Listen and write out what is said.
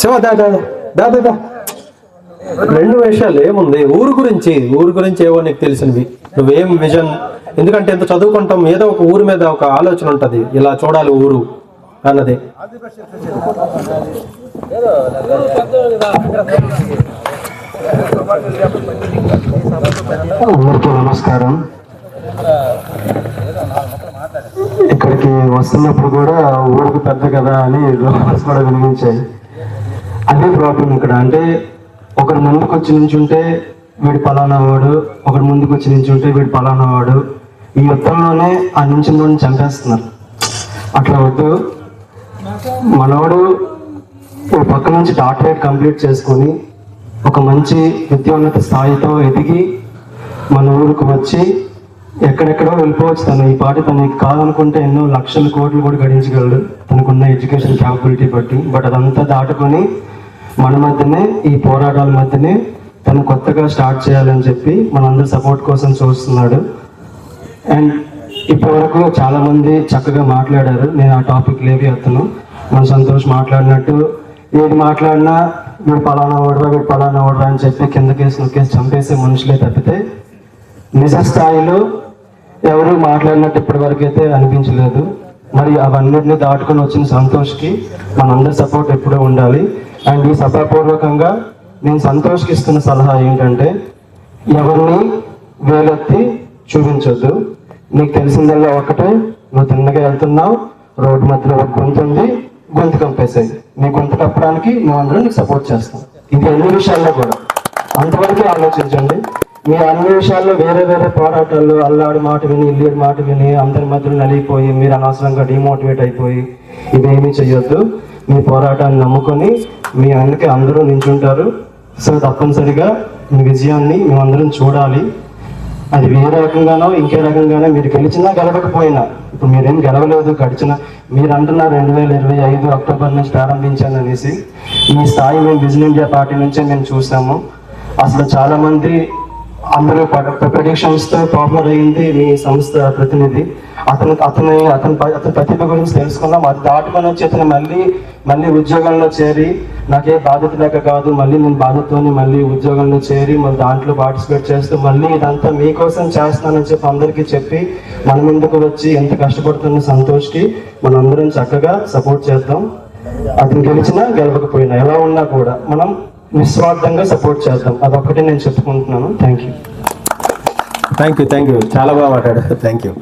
శివ దాదా దాదా రెండు విషయాలు ఏముంది? ఊరు గురించి ఊరు గురించి ఏవో నీకు తెలిసినవి. నువ్వేం విజన్? ఎందుకంటే ఇంత చదువుకుంటాం ఏదో ఒక ఊరి మీద ఒక ఆలోచన ఉంటుంది. ఇలా చూడాలి ఊరు అన్నది. అందరికీ నమస్కారం. ఇక్కడికి వస్తున్నప్పుడు కూడా ఊరికి పెద్ద కదా అని రూమర్స్ కూడా వినిపించాయి. అదే ప్రాబ్లం ఇక్కడ. అంటే ఒకరు ముందుకు వచ్చి నించుంటే వీడు పలానా వాడు ఒకరు ముందుకు వచ్చి నించుంటే వీడు పలానా వాడు. ఈ యుద్ధంలోనే ఆ నించిన చంపేస్తున్నారు. అట్లా వద్దు. మనవాడు ఓ పక్క నుంచి డాక్టరేట్ కంప్లీట్ చేసుకొని ఒక మంచి విద్యోన్నత స్థాయితో ఎదిగి మన ఊరికి వచ్చి ఎక్కడెక్కడో వెళ్ళిపోవచ్చు. తను ఈ పాటి తనకి కాదనుకుంటే ఎన్నో లక్షల కోట్లు కూడా గడించగలడు. తనకున్న ఎడ్యుకేషన్ క్యాపబిలిటీ బట్టి. బట్ అదంతా దాటుకొని మన మధ్యనే ఈ పోరాటాల మధ్యనే తను కొత్తగా స్టార్ట్ చేయాలని చెప్పి మనందరి సపోర్ట్ కోసం చూస్తున్నాడు. అండ్ ఇప్పటివరకు చాలామంది చక్కగా మాట్లాడారు. నేను ఆ టాపిక్ లేవి అతను మన సంతోష్ మాట్లాడినట్టు ఏది మాట్లాడినా వీడు పలానా ఓడరా వీడు పలానా ఓడరా అని చెప్పి కింద కేసు నొక్కేసి చంపేసే మనుషులే తప్పితే నిజ స్థాయిలో ఎవరు మాట్లాడినట్టు ఇప్పటి వరకు అయితే అనిపించలేదు. మరి అవన్నిటిని దాటుకొని వచ్చిన సంతోష్కి మనందరి సపోర్ట్ ఎప్పుడూ ఉండాలి. అండ్ ఈ సభాపూర్వకంగా నేను సంతోష్కి ఇస్తున్న సలహా ఏంటంటే ఎవరిని వేలెత్తి చూపించొద్దు. నీకు తెలిసిందల్లా ఒకటే నువ్వు తిన్నగా వెళ్తున్నావు రోడ్డు మధ్యలో ఒక గొంతు ఉంది గొంతు కంపేసాయి. నీ గొంతు కప్పడానికి నువ్వు అందరూ నీకు సపోర్ట్ చేస్తాం ఇది అన్ని విషయాల్లో కూడా. అంతవరకే ఆలోచించండి. మీ అన్ని విషయాల్లో వేరే వేరే పోరాటాల్లో అల్లాడి మాట విని ఇల్లుడి మాట విని అందరి మధ్యలో నలిగిపోయి మీరు అనవసరంగా డిమోటివేట్ అయిపోయి ఇవేమీ చేయొద్దు మీ పోరాటాన్ని నమ్ముకొని మీ అందుకే అందరూ నించుంటారు. సో తప్పనిసరిగా మీ విజయాన్ని మేమందరం చూడాలి. అది వేరే రకంగానో ఇంకే రకంగానో మీరు గెలిచినా గెలవకపోయినా ఇప్పుడు మీరేం గెలవలేదు గడిచిన మీరు అంటున్నారు రెండు వేల ఇరవై ఐదు అక్టోబర్ నుంచి ప్రారంభించాను అనేసి ఈ స్థాయి మేము విజిల్ ఇండియా పార్టీ నుంచే మేము చూసాము. అసలు చాలామంది అందరూ ప్రొడిక్షన్స్ సంస్థ పాపులర్ అయింది మీ సంస్థ ప్రతినిధి. అతను అతని అతని అతని ప్రతిభ గురించి తెలుసుకున్నాం అది దాటుకొని వచ్చి అతను మళ్ళీ మళ్ళీ ఉద్యోగంలో చేరి నాకే బాధ్యత లేక కాదు మళ్ళీ నేను బాధ్యతతోని మళ్ళీ ఉద్యోగంలో చేరి మళ్ళీ దాంట్లో పార్టిసిపేట్ చేస్తూ మళ్ళీ ఇదంతా మీకోసం చేస్తానని చెప్పి అందరికీ చెప్పి మన ముందుకు వచ్చి ఎంత కష్టపడుతున్న సంతోష్కి మనందరం చక్కగా సపోర్ట్ చేద్దాం. అతను గెలిచినా గెలవకపోయినా ఎలా ఉన్నా కూడా మనం నిస్వార్థంగా సపోర్ట్ చేద్దాం. అదొక్కటే నేను చెప్పుకుంటున్నాను. Thank you thank you thank you చాలా బాగా మాట్లాడారు. Thank you